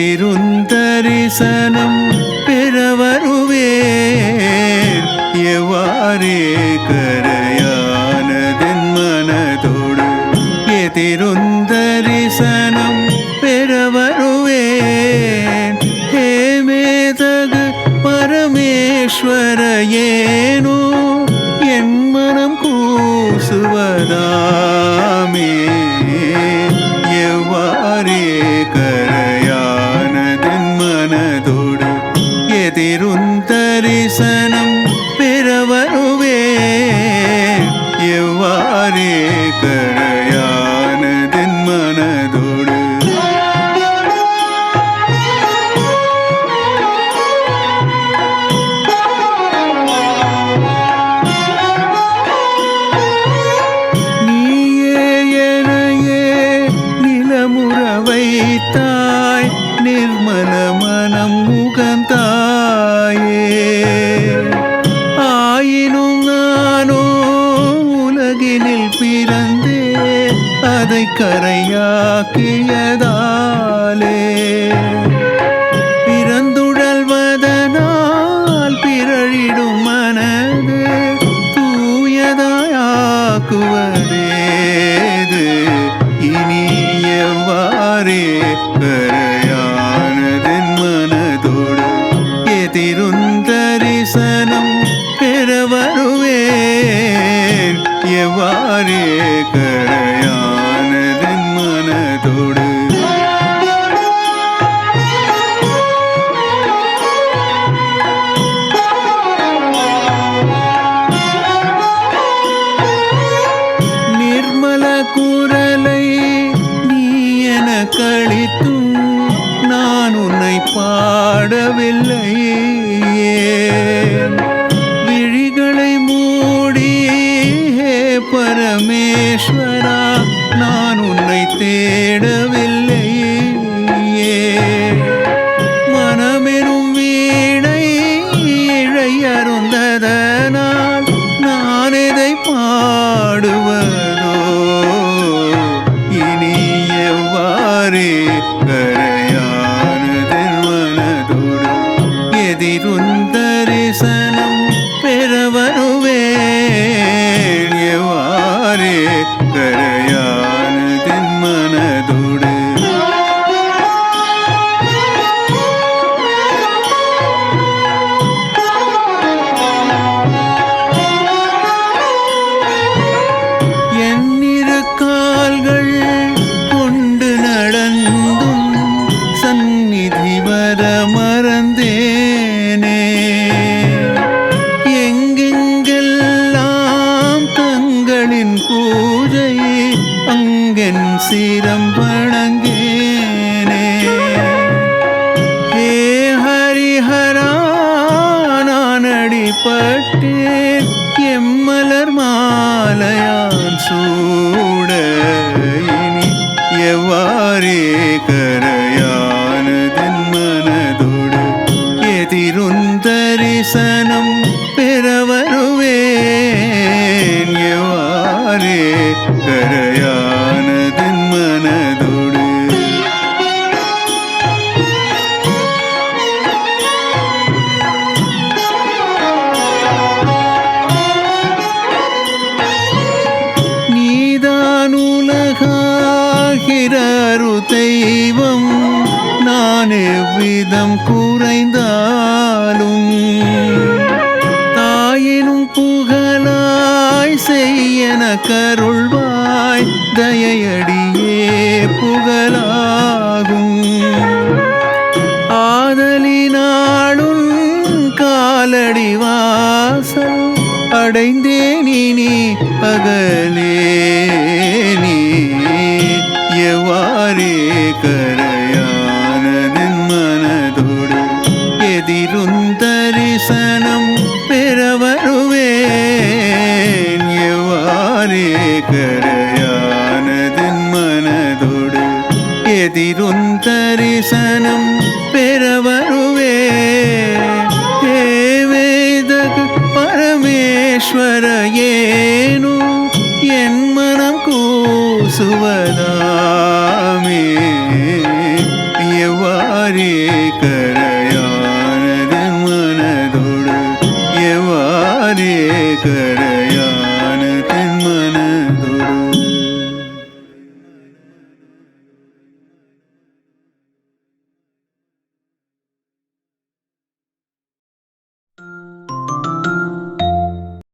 திருந்தரிசனம் பெற எவ்வாறே கரையானதென் மனதோடு ஏ திருந்தரிசனம் வருவேன் ஹே மேதகு பரமேஸ்வர ஏனோ என் மனம் கூசுவதா எவ்வாறே கரையானதென் மனதோடு. நிர்மல குரலை நீ என கழித்தும் நான் உன்னை பாடவில்லையே பாடுவதோ இனி எவ்வாறே கரையானதென் எதிருந்தரிசனம் பெற പെട്ടേ എമ്മലർ മാലയാൻ സൂ நான் எவ்விதம் குறைந்தாலும் தாயினும் புகழாய் செய்யன கருள்வாய் தயையடி எவ்வாறே கரையானதென் மனதோடு எதிருந்தரிசனம் பெற வருவேன் ஹே வேதகு பரமேஸ்வர ஏனோ என் மனம்